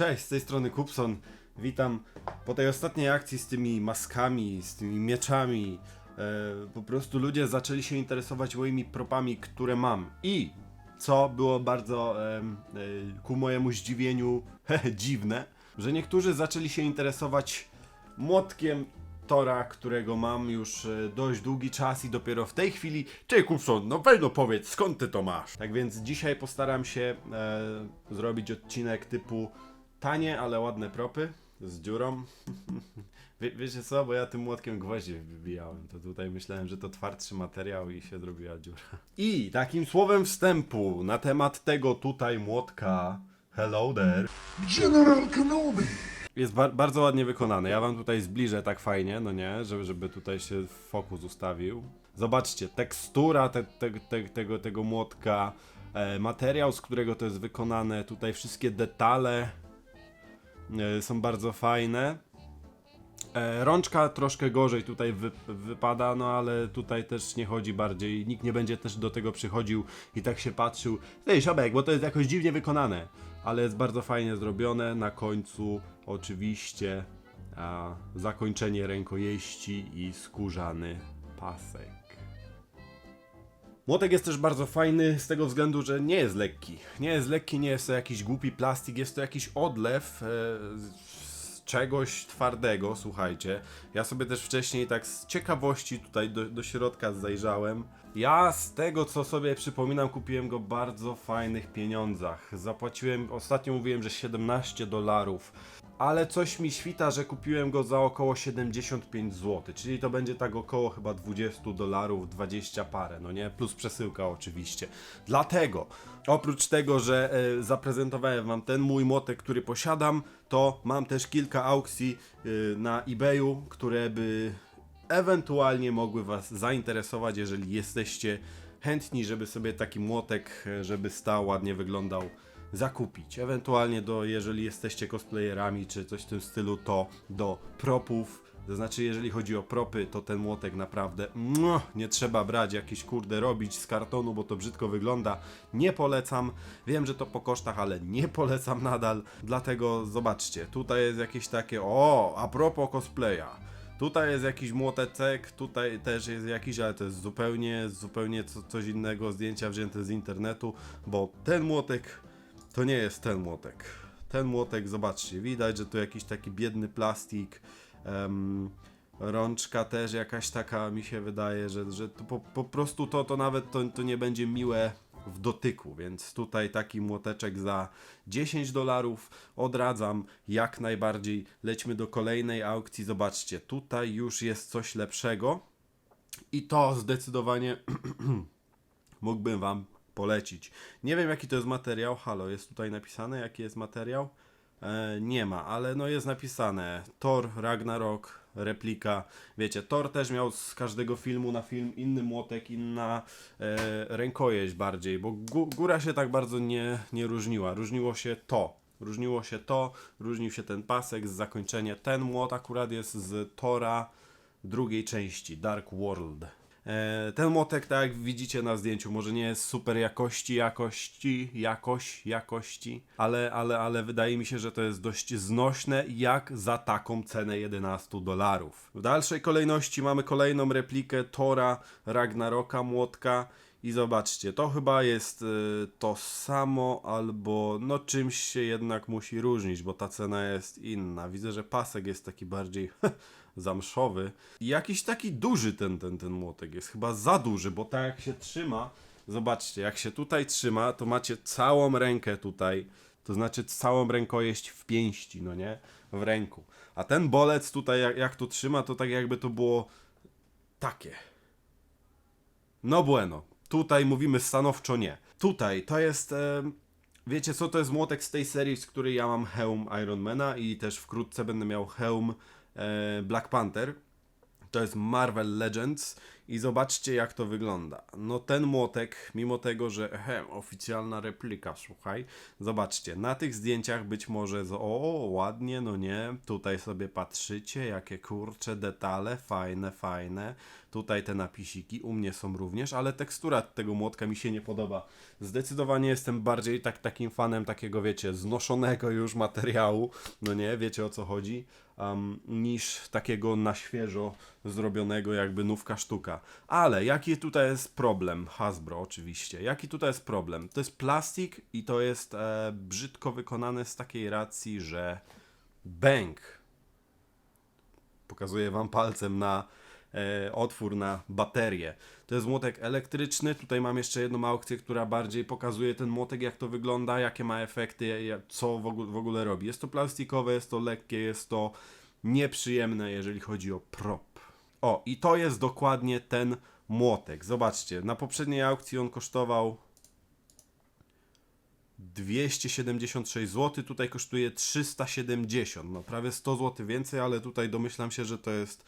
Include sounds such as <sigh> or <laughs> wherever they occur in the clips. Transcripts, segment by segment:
Cześć, z tej strony Kupson. Witam po tej ostatniej akcji z tymi maskami, z tymi mieczami. E, po prostu ludzie zaczęli się interesować moimi propami, które mam. I co było bardzo em, e, ku mojemu zdziwieniu <laughs> dziwne, że niektórzy zaczęli się interesować młotkiem Tora, którego mam już e, dość długi czas i dopiero w tej chwili. Ty Kupson, no weź no powiedz, skąd ty to masz? Tak więc dzisiaj postaram się e, zrobić odcinek typu tanie, ale ładne propy z dziurą. <laughs> Wie, wiecie co, bo ja tym młotkiem gwoździe wybijałem, to tutaj myślałem, że to twardszy materiał i się zrobiła dziura. I takim słowem wstępu na temat tego tutaj młotka, hello there, General Kenobi! jest bar- bardzo ładnie wykonany. Ja wam tutaj zbliżę tak fajnie, no nie, żeby, żeby tutaj się fokus ustawił. Zobaczcie, tekstura te, te, te, tego, tego młotka, e, materiał, z którego to jest wykonane, tutaj wszystkie detale są bardzo fajne. E, rączka troszkę gorzej tutaj wy, wypada, no ale tutaj też nie chodzi bardziej, nikt nie będzie też do tego przychodził i tak się patrzył. Ej, Siobek, bo to jest jakoś dziwnie wykonane, ale jest bardzo fajnie zrobione. Na końcu oczywiście a, zakończenie rękojeści i skórzany pasek. Młotek jest też bardzo fajny z tego względu, że nie jest lekki. Nie jest lekki, nie jest to jakiś głupi plastik, jest to jakiś odlew e, czegoś twardego, słuchajcie. Ja sobie też wcześniej tak z ciekawości tutaj do, do środka zajrzałem. Ja z tego co sobie przypominam kupiłem go bardzo fajnych pieniądzach. Zapłaciłem, ostatnio mówiłem, że 17 dolarów. Ale coś mi świta, że kupiłem go za około 75 zł, czyli to będzie tak około chyba 20 dolarów, 20 parę, no nie? Plus przesyłka oczywiście. Dlatego, oprócz tego, że e, zaprezentowałem wam ten mój młotek, który posiadam, to mam też kilka aukcji e, na eBayu, które by ewentualnie mogły was zainteresować, jeżeli jesteście chętni, żeby sobie taki młotek, e, żeby stał, ładnie wyglądał, zakupić. Ewentualnie do, jeżeli jesteście cosplayerami czy coś w tym stylu, to do propów. To znaczy, jeżeli chodzi o propy, to ten młotek naprawdę mua, nie trzeba brać jakiś kurde robić z kartonu, bo to brzydko wygląda. Nie polecam. Wiem, że to po kosztach, ale nie polecam nadal. Dlatego zobaczcie, tutaj jest jakieś takie, o, a propos cosplaya. Tutaj jest jakiś młotecek, tutaj też jest jakiś, ale to jest zupełnie, zupełnie co, coś innego, zdjęcia wzięte z internetu, bo ten młotek to nie jest ten młotek. Ten młotek, zobaczcie, widać, że tu jakiś taki biedny plastik, em, rączka też jakaś taka, mi się wydaje, że, że to po, po prostu to, to nawet to, to nie będzie miłe w dotyku, więc tutaj taki młoteczek za 10 dolarów odradzam jak najbardziej. Lećmy do kolejnej aukcji, zobaczcie, tutaj już jest coś lepszego i to zdecydowanie <clears throat> mógłbym wam polecić. Nie wiem jaki to jest materiał, halo, jest tutaj napisane jaki jest materiał? E, nie ma, ale no jest napisane Thor, Ragnarok, replika. Wiecie, Thor też miał z każdego filmu na film inny młotek, inna e, rękojeść bardziej, bo gó- góra się tak bardzo nie, nie różniła. Różniło się to. Różniło się to, różnił się ten pasek z zakończenia. Ten młot akurat jest z Tora drugiej części, Dark World. E, ten młotek, tak jak widzicie na zdjęciu, może nie jest super jakości, jakości, jakość, jakości, ale, ale, ale wydaje mi się, że to jest dość znośne jak za taką cenę 11 dolarów. W dalszej kolejności mamy kolejną replikę Tora Ragnaroka młotka i zobaczcie, to chyba jest y, to samo, albo no czymś się jednak musi różnić, bo ta cena jest inna. Widzę, że pasek jest taki bardziej <laughs> zamszowy. I jakiś taki duży ten, ten, ten młotek jest, chyba za duży, bo tak jak się trzyma, zobaczcie, jak się tutaj trzyma, to macie całą rękę tutaj, to znaczy całą rękojeść w pięści, no nie? W ręku. A ten bolec tutaj, jak, jak tu trzyma, to tak jakby to było takie. No bueno. Tutaj mówimy stanowczo nie. Tutaj to jest. E, wiecie co to jest młotek z tej serii, z której ja mam hełm Ironmana i też wkrótce będę miał hełm Black Panther. To jest Marvel Legends I zobaczcie, jak to wygląda. No, ten młotek, mimo tego, że ehem, oficjalna replika, słuchaj, zobaczcie, na tych zdjęciach być może, z- o, ładnie, no nie, tutaj sobie patrzycie, jakie kurcze detale, fajne, fajne. Tutaj te napisiki u mnie są również, ale tekstura tego młotka mi się nie podoba. Zdecydowanie jestem bardziej tak, takim fanem takiego, wiecie, znoszonego już materiału, no nie, wiecie o co chodzi, um, niż takiego na świeżo zrobionego jakby nówka sztuka. Ale jaki tutaj jest problem? Hasbro oczywiście. Jaki tutaj jest problem? To jest plastik i to jest e, brzydko wykonane z takiej racji, że bęk pokazuję wam palcem na e, otwór na baterię. To jest młotek elektryczny. Tutaj mam jeszcze jedną aukcję, która bardziej pokazuje ten młotek, jak to wygląda, jakie ma efekty, ja- co w ogóle, w ogóle robi. Jest to plastikowe, jest to lekkie, jest to nieprzyjemne, jeżeli chodzi o prop. O, i to jest dokładnie ten młotek. Zobaczcie, na poprzedniej aukcji on kosztował 276 zł, tutaj kosztuje 370, no prawie 100 zł więcej, ale tutaj domyślam się, że to jest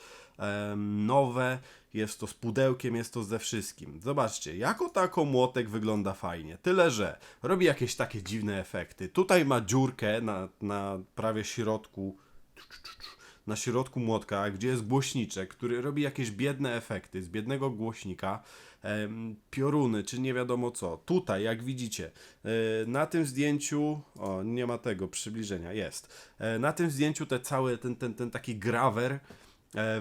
nowe, jest to z pudełkiem, jest to ze wszystkim. Zobaczcie, jako tako młotek wygląda fajnie, tyle że robi jakieś takie dziwne efekty. Tutaj ma dziurkę na, na prawie środku, na środku młotka, gdzie jest głośniczek, który robi jakieś biedne efekty z biednego głośnika, pioruny, czy nie wiadomo co. Tutaj, jak widzicie, e, na tym zdjęciu, o, nie ma tego przybliżenia, jest. E, na tym zdjęciu te całe, ten, ten, ten taki grawer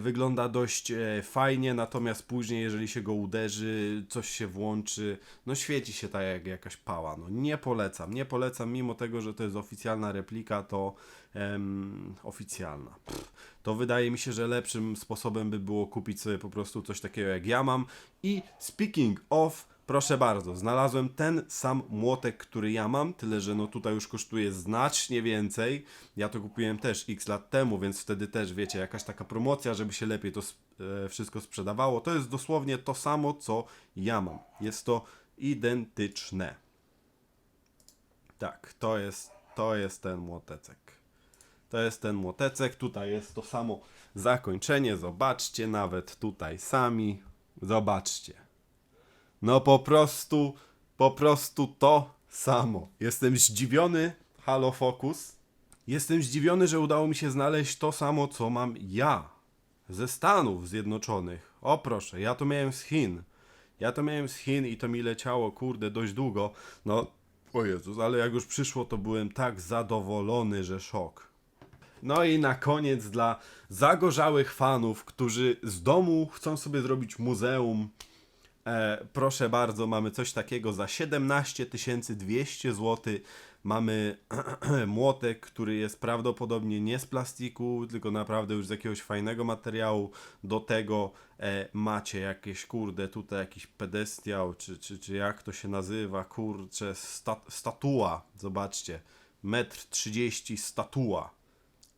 wygląda dość e, fajnie, natomiast później, jeżeli się go uderzy, coś się włączy, no świeci się tak jak jakaś pała. No nie polecam, nie polecam, mimo tego, że to jest oficjalna replika, to em, oficjalna. Pff, to wydaje mi się, że lepszym sposobem by było kupić sobie po prostu coś takiego jak ja mam. I speaking of, proszę bardzo, znalazłem ten sam młotek, który ja mam, tyle że no tutaj już kosztuje znacznie więcej. Ja to kupiłem też x lat temu, więc wtedy też wiecie, jakaś taka promocja, żeby się lepiej to e, wszystko sprzedawało. To jest dosłownie to samo, co ja mam. Jest to identyczne. Tak, to jest, to jest ten młotecek. To jest ten młotecek, tutaj jest to samo zakończenie, zobaczcie, nawet tutaj sami, zobaczcie. No po prostu, po prostu to samo. Jestem zdziwiony, halo Focus. Jestem zdziwiony, że udało mi się znaleźć to samo, co mam ja. Ze Stanów Zjednoczonych. O proszę, ja to miałem z Chin. Ja to miałem z Chin i to mi leciało, kurde, dość długo. No, o Jezus, ale jak już przyszło, to byłem tak zadowolony, że szok. No i na koniec dla zagorzałych fanów, którzy z domu chcą sobie zrobić muzeum. E, proszę bardzo, mamy coś takiego za 17 200 zł. Mamy <clears throat> młotek, który jest prawdopodobnie nie z plastiku, tylko naprawdę już z jakiegoś fajnego materiału. Do tego e, macie jakieś, kurde, tutaj jakiś pedestiał, czy, czy, czy jak to się nazywa, kurczę, sta, statua. Zobaczcie, metr 30 statua.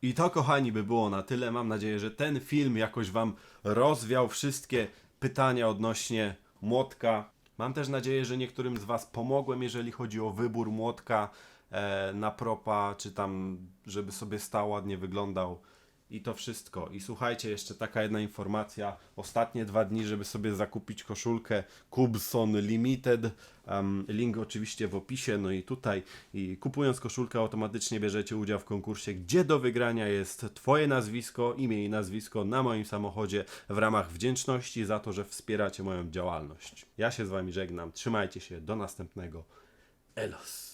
I to, kochani, by było na tyle. Mam nadzieję, że ten film jakoś Wam rozwiał wszystkie pytania odnośnie młotka. Mam też nadzieję, że niektórym z Was pomogłem, jeżeli chodzi o wybór młotka e, na propa, czy tam, żeby sobie stał, ładnie wyglądał. I to wszystko. I słuchajcie, jeszcze taka jedna informacja. Ostatnie dwa dni, żeby sobie zakupić koszulkę Cubson Limited. Um, link oczywiście w opisie. No i tutaj. I kupując koszulkę, automatycznie bierzecie udział w konkursie, gdzie do wygrania jest Twoje nazwisko, imię i nazwisko na moim samochodzie w ramach wdzięczności za to, że wspieracie moją działalność. Ja się z Wami żegnam. Trzymajcie się. Do następnego. Elos.